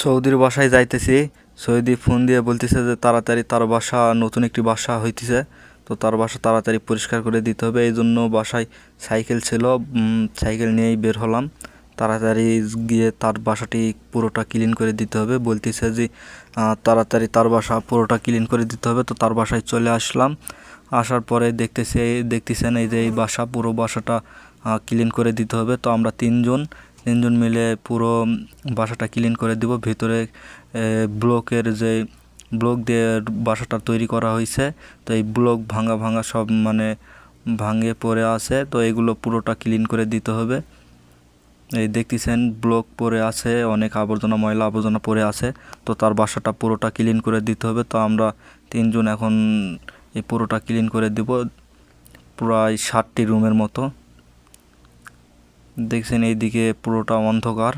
সৌদির বাসায় যাইতেছি। সৌদি ফোন দিয়ে বলতেছে যে তাড়াতাড়ি তার বাসা নতুন একটি বাসা হইতেছে। তো তার বাসা তাড়াতাড়ি পরিষ্কার করে দিতে হবে। এই জন্য বাসায় সাইকেল ছিল। সাইকেল নিয়েই বের হলাম। তাড়াতাড়ি গিয়ে তার বাসাটি পুরোটা ক্লিন করে দিতে হবে। বলতেছে যে তাড়াতাড়ি তার বাসা পুরোটা ক্লিন করে দিতে হবে। তো তার বাসায় চলে আসলাম। আসার পরে দেখতেছে, দেখতেছেন এই যে এই বাসা, পুরো বাসাটা ক্লিন করে দিতে হবে। তো আমরা তিনজন তিনজন মিলে পুরো বাসাটা ক্লিন করে দিব। ভিতরে ব্লকের যে, ব্লক দিয়ে বাসাটা তৈরি করা হয়েছে, তো এই ব্লক ভাঙা ভাঙা সব মানে ভাঙে পড়ে আছে, তো এগুলো পুরোটা ক্লিন করে দিতে হবে। এই দেখতেছেন, ব্লক পরে আছে, অনেক আবর্জনা, ময়লা আবর্জনা পরে আছে, তো তার বাসাটা পুরোটা ক্লিন করে দিতে হবে। তো আমরা তিনজন এখন এই পুরোটা ক্লিন করে দিব, প্রায় ষাটটি রুমের মতো। দেখছেন এইদিকে পুরোটা অন্ধকার।